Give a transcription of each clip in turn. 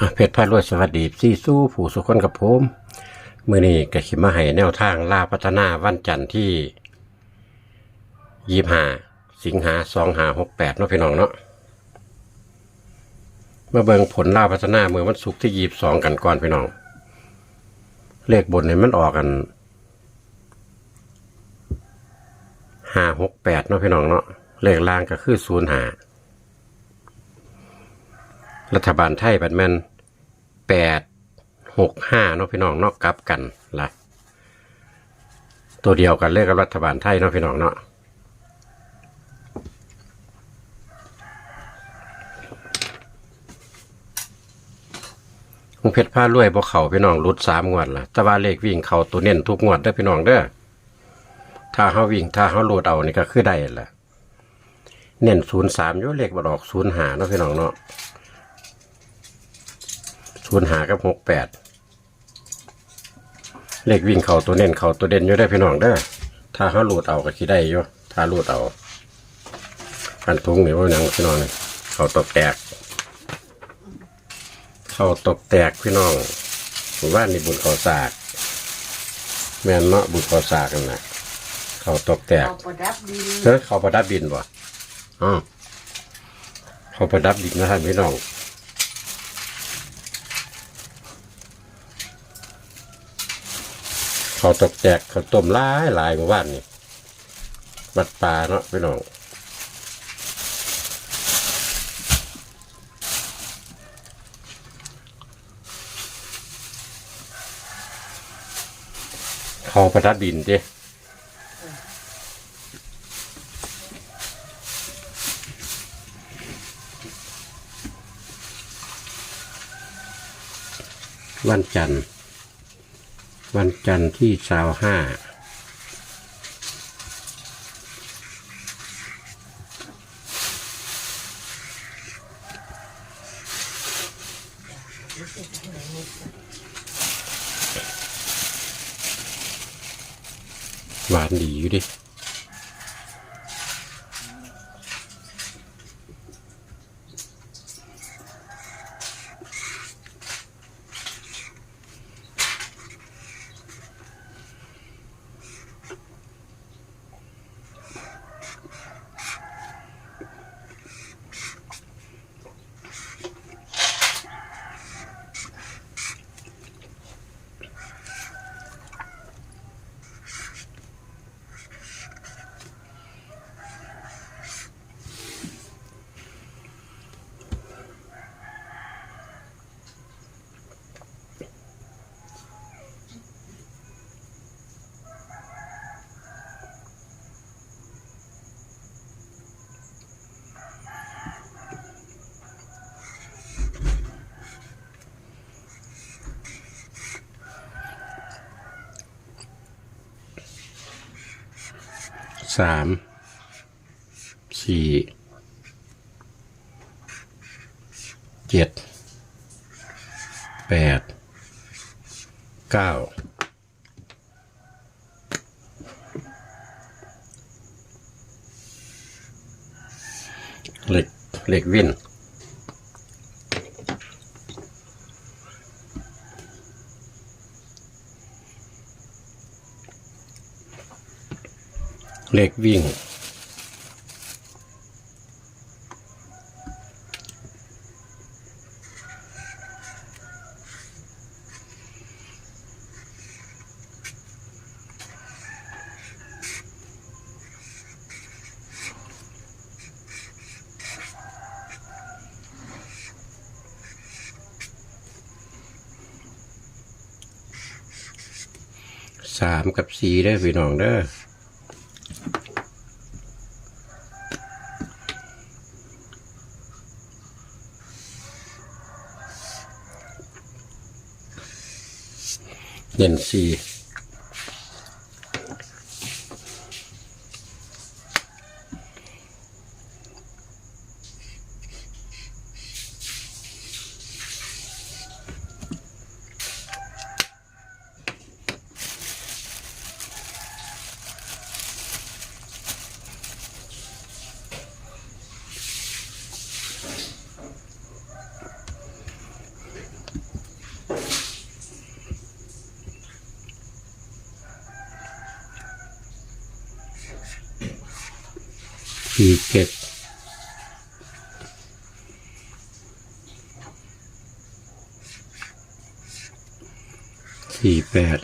อะเพชรพารวยสวัสดีซี่สู้ผู้สุขคนกับผมมื่อนี้ก็ขิมาให้แนวทางล่าพัฒนาวันจันทร์ที่ยี่ห้าสิงหาสองหาหกแปดเนาะพี่น้องเนาะมาเบิ่งผลล่าพัฒนาเมื่อวันศุกร์ที่ยี่สองกันก่อนพี่น้อง เลขบนเนี่ยมันออกกันห้าหกแปดเนาะพี่น้องเนาะเลขล่างก็คือศูนย์หา รัฐบาลไทยบัดแมนแปดหกห้าเนาะพี่น้องเนอกกลับกันละตัวเดียวกันเลขกับรัฐบาลไทยเนาะพี่น้องเนาะลุงเพชรผ้ารวยพวเขาพี่น้องรุดสามงวดละแต่ว่าเลขวิ่งเขาตัวเน้นทุกงวดได้อพี่น้องเด้อถ้าเขาวิ่งถ้าเขาโหลดเอานี่ก็คือได้แหละเน้นศูนย์สามยเลขบดออกศูนย์หาเนาะพี่น้องเนาะ ศูนย์หากับหกแปดเลขวิ่งเขาตัวเน้นเขาตัวเด่นอยู่ได้อพี่น้องเด้อถ้าเขาหลุดเอาก็คิได้อยู่ถ้าหลุดเอาพันทุงนี่ว่าหนังพี่น้องนี่เขาตบแตก เขาตบแตกพี่น้องผมว่านี่บุญเขาสากแม่นเนาะบุญเขาสากกันนะเขาตบแตกเอาประดับดินเฮ้ยเขาประดับดินบ่อ๋อเขาประดับดินนะท่านพี่น้อง เขาวตกแจกเขาวต้มหลายหลายเมื่อวานนี่บัดปลาเนาะพี่น้องเขาประทัดดินเจ้วันจันทร์ วันจันทร์ที่สาวห้าหวานดีอยู่ดิ สามสี่เจ็ดแปดเก้าเหล็กเหล็กวิ่น เล็กวิ่ง สามกับสี่ได้พี่น้องเด้อ เด่นสี่ สี่เจ็ดสี่แปด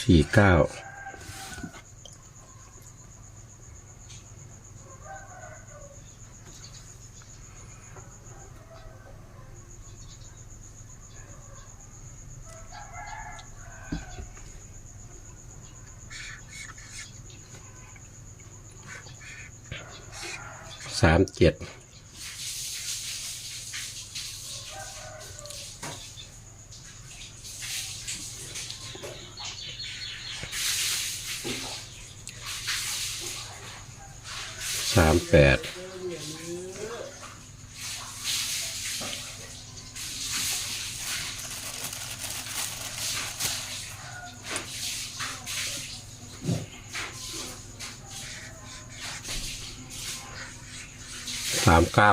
สี่เก้า สามเจ็ดสามแปด สามเก้า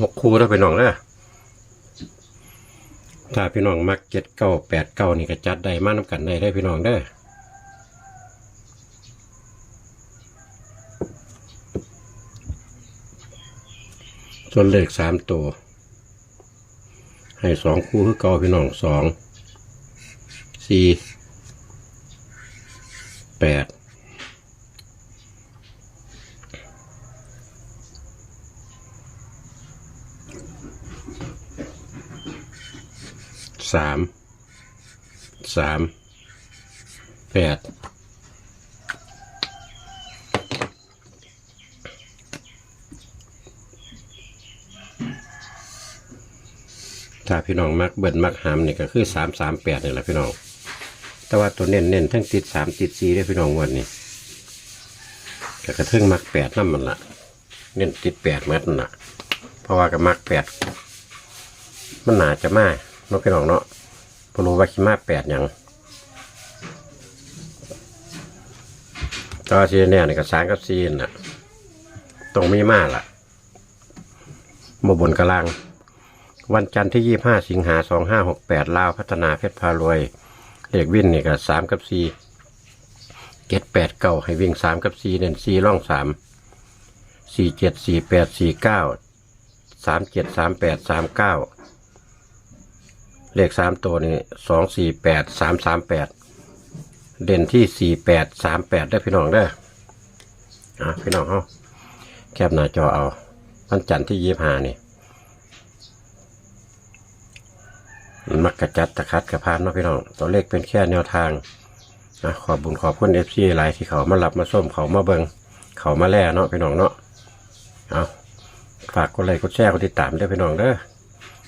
หกคู่แล้วไปน้องเด้อถ้าพี่น้องมักเจ็ดเก้าแปดเก้านี่ก็จัดได้มากน้ำกันได้ได้พี่น้องเด้อส่วนเลขสามตัว ให้สองคู่คือเก่าพี่น้องสองสี่แปด สามสามแปดถ้าพี่น้องมักเบิ่นมักหามนี่ก็คือสามสามแปดนี่แหละพี่น้อง แต่ว่าตัวเน้นเน้นทั้งติดสามติดสี่ได้พี่น้องวันนี้ก็กระเทิงมักแปดนั่นมันละเน้นติดแปดมัดนั่นละเพราะว่ากับมักแปดมันหนาจะมาเนาะพี่น้องเนาะพอรู้ว่าขี้มาแปดหยังแตว่าทีเนี่ยนี่ก็สามกับสี่น่ะตรงมีมากละบนบนกลาง วันจันทร์ที่ยี่ห้าสิงหาสองห้าหกแปดลาวพัฒนาเพชรพารวยเอกวิ่นนี่ก็สามกับสี่เจ็ดแปดเก้าให้วิ่งสามกับสี่เด่นสี่ร่องสามสี่เจ็ดสี่แปดสี่เก้าสามเจ็ดสามแปดสามเก้า เลขสามตัวนี่สองสี่แปดสามสามแปดเด่นที่สี่แปดสามแปดได้พี่น้องเด้อะพี่น้องเฮาแคบหน้าจอเอาวันจันทร์ที่ยี่ห้านี่มักกระจัดตะคัดกระพานเนาะพี่น้องตัวเลขเป็นแค่แนวทางนะขอบบุญขอบคุณเอฟซีหลายที่เขามารับมาส้มเขามาเบิงเขามาแล่เนาะพี่น้องเนาะเอาฝากกดไลค์กดแชร์กดติดตามด้วยพี่น้องเด้อ